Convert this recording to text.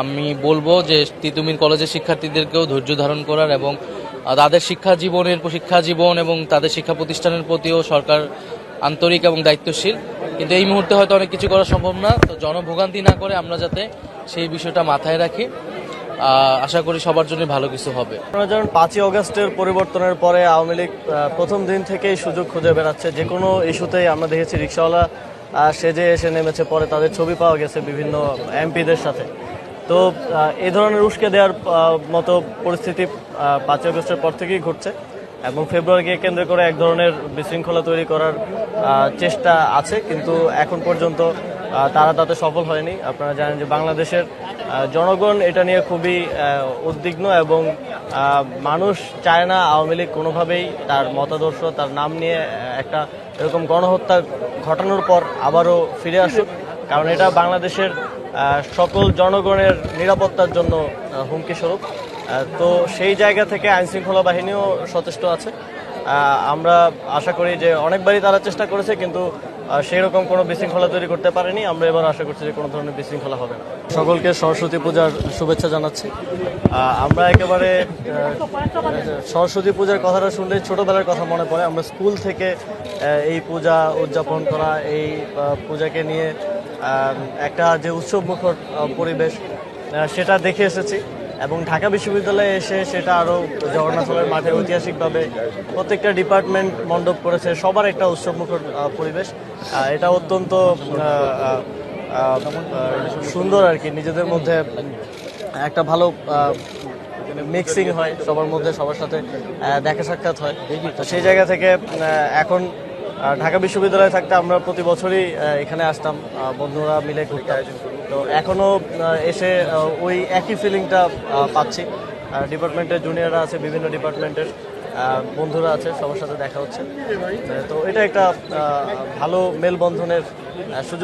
আমি বলব যে তিতুমির কলেজের শিক্ষার্থীদেরকেও ধৈর্য ধারণ করার এবং তাদের শিক্ষা জীবনের শিক্ষা জীবন এবং তাদের শিক্ষা প্রতিষ্ঠানের প্রতিও সরকার আন্তরিক এবং দায়িত্বশীল। কিন্তু এই মুহূর্তে হয়তো অনেক কিছু করা সম্ভব না, তো জনভোগান্তি না করে আমরা যাতে সেই বিষয়টা মাথায় রাখি। আশা করি সবার জন্য ভালো কিছু হবে। আপনারা জানেন পাঁচই অগস্টের পরিবর্তনের পরে আওয়ামী লীগ প্রথম দিন থেকেই সুযোগ খুঁজে বেড়াচ্ছে। যে কোনো ইস্যুতেই আমরা দেখেছি রিক্সাওয়ালা সেজে এসে নেমেছে, পরে তাদের ছবি পাওয়া গেছে বিভিন্ন এমপিদের সাথে। তো এই ধরনের উস্কে দেওয়ার মতো পরিস্থিতি পাঁচই অগস্টের পর থেকেই ঘটছে এবং ফেব্রুয়ারিকে কেন্দ্র করে এক ধরনের বিশৃঙ্খলা তৈরি করার চেষ্টা আছে। কিন্তু এখন পর্যন্ত তারা তাতে সফল হয়নি। আপনারা জানেন যে বাংলাদেশের জনগণ এটা নিয়ে খুবই উদ্বিগ্ন এবং মানুষ চায় না আওয়ামী লীগ কোনোভাবেই তার মতাদর্শ, তার নাম নিয়ে একটা এরকম গণহত্যা ঘটানোর পর আবারও ফিরে আসুক। কারণ এটা বাংলাদেশের সকল জনগণের নিরাপত্তার জন্য হুমকি স্বরূপ। তো সেই জায়গা থেকে আইন শৃঙ্খলা বাহিনীও সচেষ্ট আছে। আমরা আশা করি যে অনেকবারই তারা চেষ্টা করেছে, কিন্তু সেই রকম কোনো বিশৃঙ্খলা তৈরি করতে পারেনি। আমরা এবার আশা করছি যে কোনো ধরনের বিশৃঙ্খলা হবে না। সকলকে সরস্বতী পূজার শুভেচ্ছা জানাচ্ছি। আমরা একেবারে সরস্বতী পূজার কথাটা শুনলে ছোটোবেলার কথা মনে পড়ে। আমরা স্কুল থেকে এই পূজা উদযাপন করা, এই পূজাকে নিয়ে একটা যে উৎসব মুখর পরিবেশ সেটা দেখে এসেছি। এবং ঢাকা বিশ্ববিদ্যালয়ে এসে সেটা আরও জগন্নাথ হলের মাঠে ঐতিহাসিকভাবে প্রত্যেকটা ডিপার্টমেন্ট মণ্ডপ করেছে, সবার একটা উৎসবমুখর পরিবেশ। এটা অত্যন্ত সুন্দর আর কি, নিজেদের মধ্যে একটা ভালো মিক্সিং হয়, সবার মধ্যে সবার সাথে দেখা সাক্ষাৎ হয়। সেই জায়গা থেকে এখন ঢাকা বিশ্ববিদ্যালয়ে থাকতে আমরা প্রতি বছরই এখানে আসতাম। বন্ধুরা মিলে ঘুরতাম। তো এখনও এসে ওই একই ফিলিংটা পাচ্ছি। ডিপার্টমেন্টের জুনিয়ররা আছে, বিভিন্ন ডিপার্টমেন্টের বন্ধুরা আছে, সবার সাথে দেখা হচ্ছে। তো এটা একটা ভালো মেলবন্ধনের সুযোগ